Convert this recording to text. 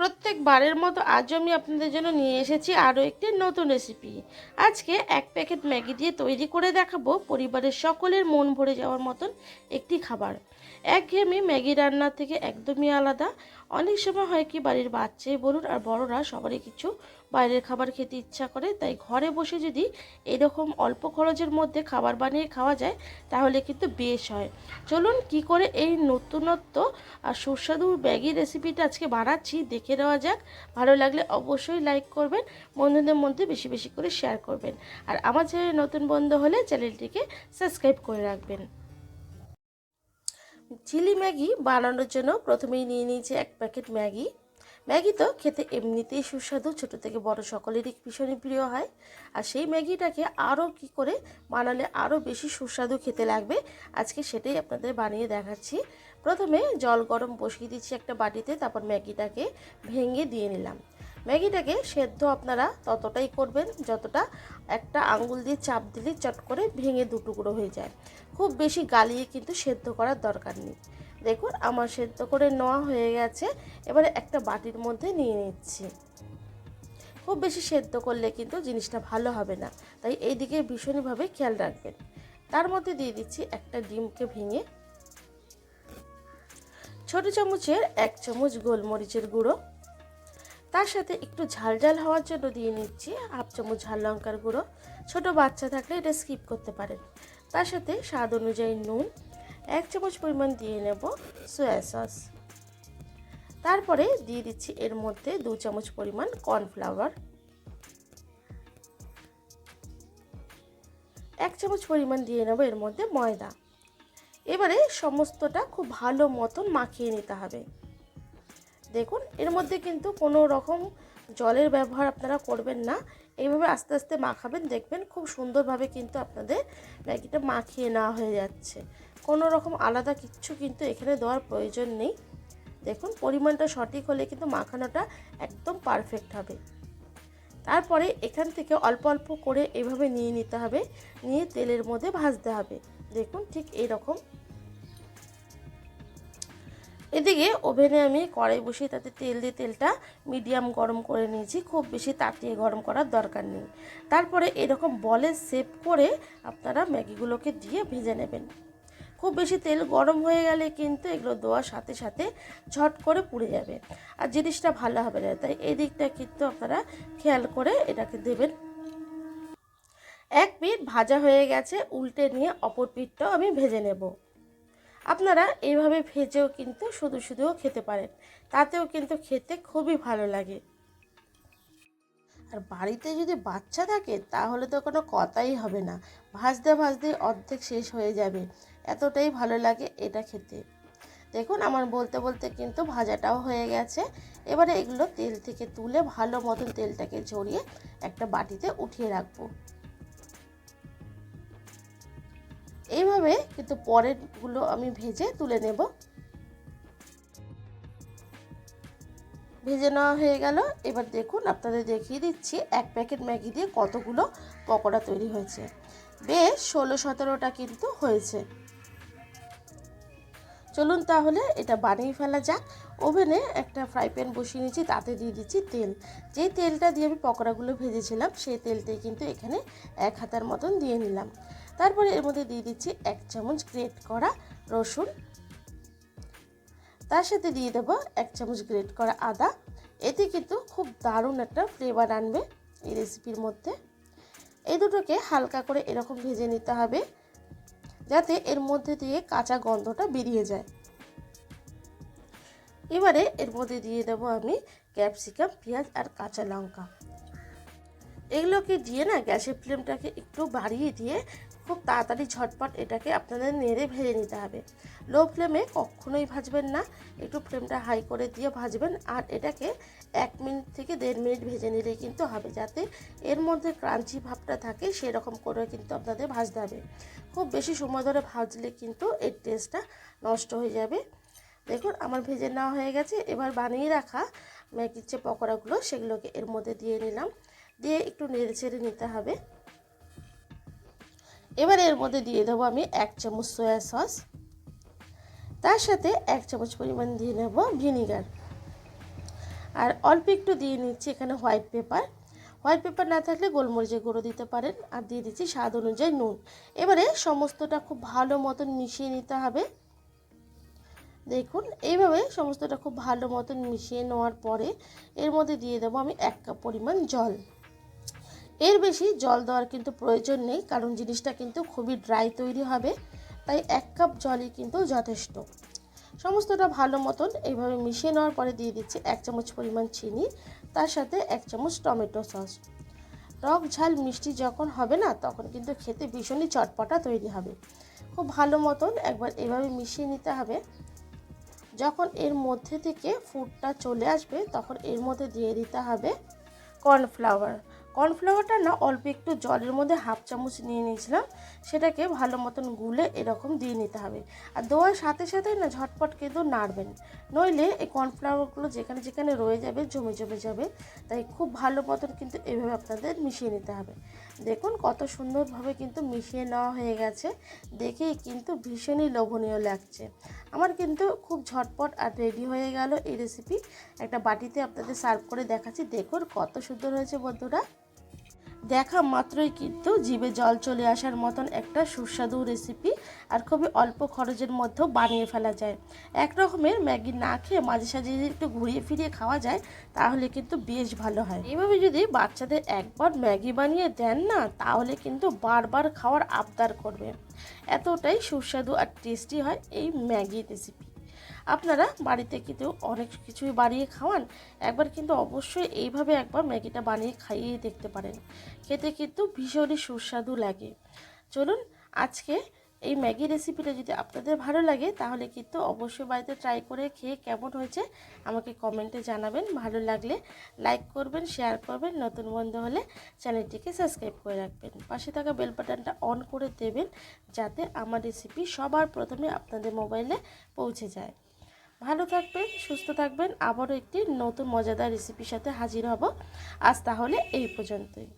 প্রত্যেকবারের মতো আজও আমি আপনাদের জন্য নিয়ে এসেছি আরও একটি নতুন রেসিপি আজকে এক প্যাকেট ম্যাগি দিয়ে তৈরি করে দেখাবো পরিবারের সকলের মন ভরে যাওয়ার মতন একটি খাবার। একঘেয়েমি ম্যাগি রান্না থেকে একদমই আলাদা। অনেক সময় হয় কি বাড়ির বাচ্চাই বলুন আর বড়রা সবারই কিছু বাইরের খাবার খেতে ইচ্ছা করে, তাই ঘরে বসে যদি এরকম অল্প খরচের মধ্যে খাবার বানিয়ে খাওয়া যায়, তাহলে কিন্তু বেশ হয়। চলুন কি করে এই নতুনত্ব আর সুস্বাদু ম্যাগি রেসিপিটা আজকে বানাচ্ছি, দেখে নেওয়া যাক। ভালো লাগলে অবশ্যই লাইক করবেন, বন্ধুদের মধ্যে বেশি বেশি করে শেয়ার করবেন। আর আমার চ্যানেল নতুন বন্ধু হলে চ্যানেলটিকে সাবস্ক্রাইব করে রাখবেন। চিলি ম্যাগি বানানোর জন্য প্রথমেই নিয়ে নিয়েছি এক প্যাকেট ম্যাগি। ম্যাগি তো খেতে এমনিতেই সুস্বাদু, ছোটো থেকে বড় সকলেরই ভীষণই প্রিয় হয়। আর সেই ম্যাগিটাকে আরও কি করে বানালে আরও বেশি সুস্বাদু খেতে লাগবে, আজকে সেটাই আপনাদের বানিয়ে দেখাচ্ছি। প্রথমে জল গরম বসিয়ে দিচ্ছি একটা বাটিতে, তারপর ম্যাগিটাকে ভেঙে দিয়ে নিলাম। ম্যাগিটাকে সেদ্ধ আপনারা ততটাই করবেন যতটা একটা আঙ্গুল দিয়ে চাপ দিলে চট করে ভেঙে দুটুকরো হয়ে যায়। খুব বেশি গালিয়ে কিন্তু সেদ্ধ করার দরকার নেই। দেখুন, আমার সেদ্ধ করে নেওয়া হয়ে গেছে। এবারে একটা বাটির মধ্যে নিয়ে নিচ্ছি। খুব বেশি সেদ্ধ করলে কিন্তু জিনিসটা ভালো হবে না। তাই এই দিকে ভীষণভাবে খেয়াল রাখবেন। তার মধ্যে দিয়ে দিচ্ছি একটা ডিমকে ভেঙে ছোট চামচের এক চামচ গোলমরিচের গুঁড়ো। তার সাথে একটু ঝাল ঝাল হওয়ার জন্য দিয়ে নিচ্ছি হাফ চামচ ঝাল লঙ্কার গুঁড়ো। ছোট বাচ্চা থাকলে এটা স্কিপ করতে পারেন। তার সাথে স্বাদ অনুযায়ী নুন এক চামচ পরিমাণ দিয়ে নেব সয়া সস। তারপরে দিয়ে দিচ্ছি এর মধ্যে দু চামচ পরিমাণ কর্নফ্লাওয়ার। এক চামচ পরিমাণ দিয়ে নেব এর মধ্যে ময়দা। এবারে সমস্তটা খুব ভালো মতন মাখিয়ে নিতে হবে। দেখুন, এর মধ্যে কিন্তু কোনো রকম জলের ব্যবহার আপনারা করবেন না। এইভাবে আস্তে আস্তে মাখাবেন, দেখবেন খুব সুন্দরভাবে কিন্তু আপনাদের ম্যাগিটা মাখিয়ে নেওয়া হয়ে যাচ্ছে। কোনো রকম আলাদা কিচ্ছু কিন্তু এখানে দেওয়ার প্রয়োজন নেই। দেখুন, পরিমাণটা সঠিক হলে কিন্তু মাখানোটা একদম পারফেক্ট হবে। তারপরে এখান থেকে অল্প অল্প করে এভাবে নিয়ে নিতে হবে। নিয়ে তেলের মধ্যে ভাজতে হবে। দেখুন, ঠিক এই রকম এদিকে ওভেনে আমি কড়াই বসিয়ে তাতে তেল দিয়ে তেলটা মিডিয়াম গরম করে নিয়েছি। খুব বেশি তাতিয়ে গরম করার দরকার নেই। তারপরে এরকম বলে শেপ করে আপনারা ম্যাগিগুলোকে দিয়ে ভেজে নেবেন। খুব বেশি তেল গরম হয়ে গেলে কিন্তু এগুলো দেওয়ার সাথে সাথে ঝট করে পুড়ে যাবে। আর জিনিসটা ভালো হবে না, তাই এই দিকটা কিন্তু আপনারা খেয়াল করে এটাকে দেবেন। এক পিঠ ভাজা হয়ে গেছে, উল্টে নিয়ে অপর পিঠটাও আমি ভেজে নেব। আপনারা এইভাবে ভেজেও কিন্তু শুধু শুধুও খেতে পারেন। তাতেও কিন্তু খেতে খুবই ভালো লাগে। আর বাড়িতে যদি বাচ্চা থাকে, তাহলে তো কোনো কথাই হবে না। ভাজতে ভাজতে অর্ধেক শেষ হয়ে যাবে। এতটাই ভালো লাগে এটা খেতে। দেখুন, আমার বলতে বলতে কিন্তু ভাজাটাও হয়ে গেছে। এবারে এগুলো তেল থেকে তুলে ভালো মতন তেলটাকে ঝরিয়ে একটা বাটিতে উঠিয়ে রাখব। এইভাবে কিন্তু পরেরগুলো আমি ভেজে তুলে নেব। ভেজে নেওয়া হয়ে গেল। এবার দেখুন, আপনাদের দেখিয়ে দিচ্ছি, এক প্যাকেট ম্যাগি দিয়ে কতগুলো পকোড়া তৈরি হয়েছে। বেশ, ষোলো সতেরোটা কিন্তু হয়েছে। চলুন তাহলে এটা বানিয়ে ফেলা যাক। ওভেনে একটা ফ্রাই প্যান বসিয়ে নিয়েছি, তাতে দিয়ে দিচ্ছি তেল। যেই তেলটা দিয়ে আমি পকোড়াগুলো ভেজেছিলাম, সেই তেলটাই কিন্তু এখানে এক হাতার মতন দিয়ে নিলাম। তারপরে এর মধ্যে দিয়ে দিচ্ছি এক চামচ গ্রেট করা রসুন। তার সাথে দিয়ে দেব এক চামচ গ্রেট করা আদা। এতে কিন্তু খুব দারুণ একটা ফ্লেভার আনবে এই রেসিপির মধ্যে। এই দুটোকে হালকা করে এরকম ভেজে নিতে হবে, যাতে এর মধ্যে দিয়ে কাঁচা গন্ধটা বেরিয়ে যায়। এবারে এর মধ্যে দিয়ে দেব আমি ক্যাপসিকাম পেঁয়াজ আর কাঁচা লঙ্কা। এগুলোকে দিয়ে না গ্যাসের ফ্লেমটাকে একটু বাড়িয়ে দিয়ে খুব তাড়াতাড়ি ঝটপট এটাকে আপনাদের নেড়ে ভেজে নিতে হবে। লো ফ্লেমে কখনোই ভাজবেন না, একটু ফ্লেমটা হাই করে দিয়ে ভাজবেন আর এটাকে এক মিনিট থেকে দেড় মিনিট ভেজে নিলেই কিন্তু হবে, যাতে এর মধ্যে ক্রাঞ্চি ভাবটা থাকে সেরকম করে কিন্তু আপনাদের ভাজতে হবে। খুব বেশি সময় ধরে ভাজলে কিন্তু এর টেস্টটা নষ্ট হয়ে যাবে। দেখুন, আমার ভেজে নেওয়া হয়ে গেছে। এবার বানিয়ে রাখা ম্যাগির যে পকোড়াগুলো, সেগুলোকে এর মধ্যে দিয়ে নিলাম। দিয়ে একটু নেড়ে ছেড়ে নিতে হবে। এবার এর মধ্যে দিয়ে দেবো আমি এক চামচ সয়া সস তার সাথে এক চামচ পরিমাণ দিয়ে নেব ভিনিগার আর অল্প একটু দিয়ে নিচ্ছি এখানে হোয়াইট পেপার হোয়াইট পেপার না থাকলে গোলমরিচের গুঁড়ো দিতে পারেন। আর দিয়ে দিচ্ছি স্বাদ অনুযায়ী নুন। এবারে সমস্তটা খুব ভালো মতন মিশিয়ে নিতে হবে। দেখুন, এইভাবে সমস্তটা খুব ভালো মতন মিশিয়ে নেওয়ার পরে এর মধ্যে দিয়ে দেবো আমি এক কাপ পরিমাণ জল। এর বেশি জল দেওয়ার কিন্তু প্রয়োজন নেই, কারণ জিনিসটা কিন্তু খুবই ড্রাই তৈরি হবে, তাই এক কাপ জলই কিন্তু যথেষ্ট। সমস্তটা ভালো মতন এইভাবে মিশিয়ে নেওয়ার পরে দিয়ে দিচ্ছি এক চামচ পরিমাণ চিনি, তার সাথে এক চামচ টমেটো সস। টক ঝাল মিষ্টি যখন হবে না, তখন কিন্তু খেতে ভীষণই চটপটা তৈরি হবে। খুব ভালো মতন একবার এভাবে মিশিয়ে নিতে হবে। যখন এর মধ্যে থেকে ফুডটা চলে আসবে, তখন এর মধ্যে দিয়ে দিতে হবে কর্নফ্লাওয়ার কর্নফ্লাওয়ারটা না অল্প একটু জলের মধ্যে হাফ চামচ নিয়ে নিয়েছিলাম। সেটাকে ভালো মতন গুলে এরকম দিয়ে নিতে হবে। আর দেওয়ার সাথে সাথে না ঝটপট কিন্তু নাড়বেন। নইলে এই কর্নফ্লাওয়ারগুলো যেখানে যেখানে রয়ে যাবে, জমে জমে যাবে। তাই খুব ভালো মতন কিন্তু এভাবে আপনাদের মিশিয়ে নিতে হবে। দেখুন কত সুন্দরভাবে কিন্তু মিশিয়ে নেওয়া হয়ে গেছে। দেখেই কিন্তু ভীষণই লোভনীয় লাগছে। আমার কিন্তু খুব ঝটপট আর রেডি হয়ে গেল এই রেসিপি একটা বাটিতে আপনাদের সার্ভ করে দেখাচ্ছি। দেখুন কত সুন্দর হয়েছে বন্ধুরা। দেখা মাত্রই কিন্তু জিভে জল চলে আসার মতন একটা সুস্বাদু রেসিপি আর খুবই অল্প খরচের মধ্যেও বানিয়ে ফেলা যায়। এক রকমের ম্যাগি না খেয়ে মাঝে সাঝে যদি একটু ঘুরিয়ে ফিরিয়ে খাওয়া যায়, তাহলে কিন্তু বেশ ভালো হয়। এইভাবে যদি বাচ্চাদের একবার ম্যাগি বানিয়ে দেন না, তাহলে কিন্তু বারবার খাওয়ার আবদার করবে। এতটাই সুস্বাদু আর টেস্টি হয় এই ম্যাগি রেসিপি আপনারা বাড়িতে কিন্তু অনেক কিছুই বানিয়ে খাওয়ান। একবার কিন্তু অবশ্যই এইভাবে একবার ম্যাগিটা বানিয়ে খাইয়ে দেখতে পারেন। খেতে কিন্তু ভীষণই সুস্বাদু লাগে। চলুন, আজকে এই ম্যাগি রেসিপিটা যদি আপনাদের ভালো লাগে, তাহলে কিন্তু অবশ্যই বাড়িতে ট্রাই করে খেয়ে কেমন হয়েছে আমাকে কমেন্টে জানাবেন। ভালো লাগলে লাইক করবেন, শেয়ার করবেন, নতুন বন্ধু হলে চ্যানেলটিকে সাবস্ক্রাইব করে রাখবেন। পাশে থাকা বেল বাটনটা অন করে দেবেন, যাতে আমার রেসিপি সবার প্রথমে আপনাদের মোবাইলে পৌঁছে যায়। ভালো থাকবেন, সুস্থ থাকবেন। আবারও একটি নতুন মজাদার রেসিপির সাথে হাজির হব। আজ তাহলে এই পর্যন্তই।